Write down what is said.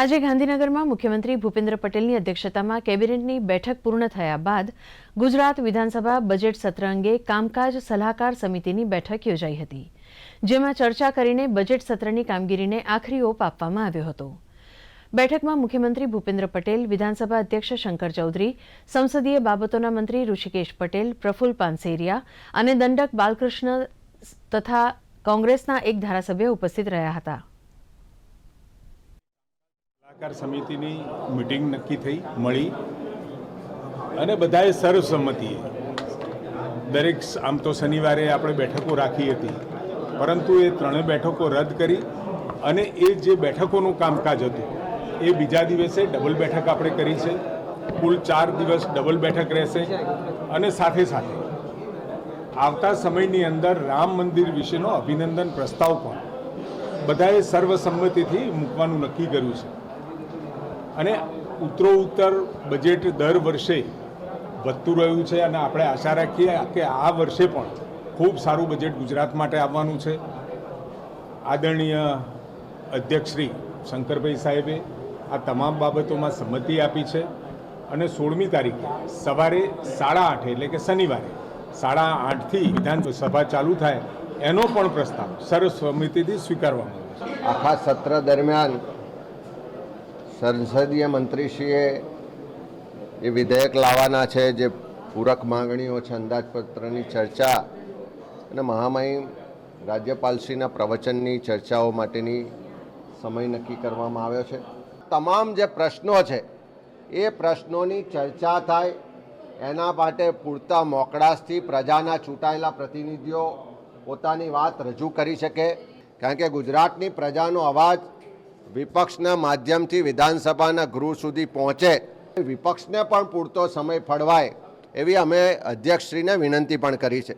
આજે ગાંધીનગરમાં મુખ્યમંત્રી ભૂપેન્દ્ર પટેલની અધ્યક્ષતામાં કેબિનેટની બેઠક પૂર્ણ થયા બાદ ગુજરાત વિધાનસભા બજેટ સત્ર અંગે કામકાજ સલાહકાર સમિતિની બેઠક યોજાઈ હતી, જેમાં ચર્ચા કરીને બજેટ સત્રની કામગીરીને આખરી ઓપ આપવામાં આવ્યો હતો. બેઠકમાં મુખ્યમંત્રી ભૂપેન્દ્ર પટેલ, વિધાનસભા અધ્યક્ષ શંકર ચૌધરી, સંસદીય બાબતોના મંત્રી ઋષિકેશ પટેલ, પ્રફુલ પાનસેરિયા અને દંડક બાલકૃષ્ણ તથા કોંગ્રેસના એક ધારાસભ્ય ઉપસ્થિત રહ્યા હતા. સલાહકાર સમિતિની મિટિંગ નક્કી થઈ, મળી. અને બધાએ સર્વસંમતિએ. દરેક આમ તો શનિવારે આપણે બેઠકો રાખી હતી, પરંતુ એ ત્રણેય બેઠકો રદ કરી અને એ જે બેઠકોનું કામકાજ હતું, એ બીજા દિવસે ડબલ બેઠક આપણે કરી છે. કુલ ચાર દિવસ ડબલ બેઠક રહેશે અને સાથે સાથે આવતા સમયની અંદર રામ મંદિર વિશેનો અભિનંદન પ્રસ્તાવ પણ બધાએ સર્વસંમતિથી મૂકવાનું નક્કી કર્યું છે. અને ઉત્તરો ઉત્તર બજેટ દર વર્ષે વધતું રહ્યું છે અને આપણે આશા રાખીએ કે આ વર્ષે પણ ખૂબ સારું બજેટ ગુજરાત માટે આવવાનું છે. આદરણીય અધ્યક્ષશ્રી શંકરભાઈ સાહેબે આ તમામ બાબતોમાં સંમતિ આપી છે અને સોળમી તારીખે સવારે સાડા આઠે એટલે કે શનિવારે સાડા આઠથી વિધાનસભા ચાલુ થાય એનો પણ પ્રસ્તાવ સર્વસંમતિથી સ્વીકારવામાં આવ્યો આખા સત્ર દરમિયાન સંસદીય મંત્રીશ્રીએ એ વિધેયક લાવવાના છે, જે પૂરક માંગણીઓ છે, અંદાજપત્રની ચર્ચા અને મહામહિમ રાજ્યપાલશ્રીના પ્રવચનની ચર્ચાઓ માટેની સમય નક્કી કરવામાં આવ્યો છે. તમામ જે પ્રશ્નો છે, એ પ્રશ્નોની ચર્ચા થાય, એના માટે પૂરતા મોકળાશથી પ્રજાના ચૂંટાયેલા પ્રતિનિધિઓ પોતાની વાત રજૂ કરી શકે. કારણ કે ગુજરાતની પ્રજાનો અવાજ વિપક્ષના માધ્યમથી વિધાનસભાના ગૃહ સુધી પહોંચે. વિપક્ષને પણ પૂરતો સમય ફળવાય, એવી અમે અધ્યક્ષશ્રીને વિનંતી પણ કરી છે.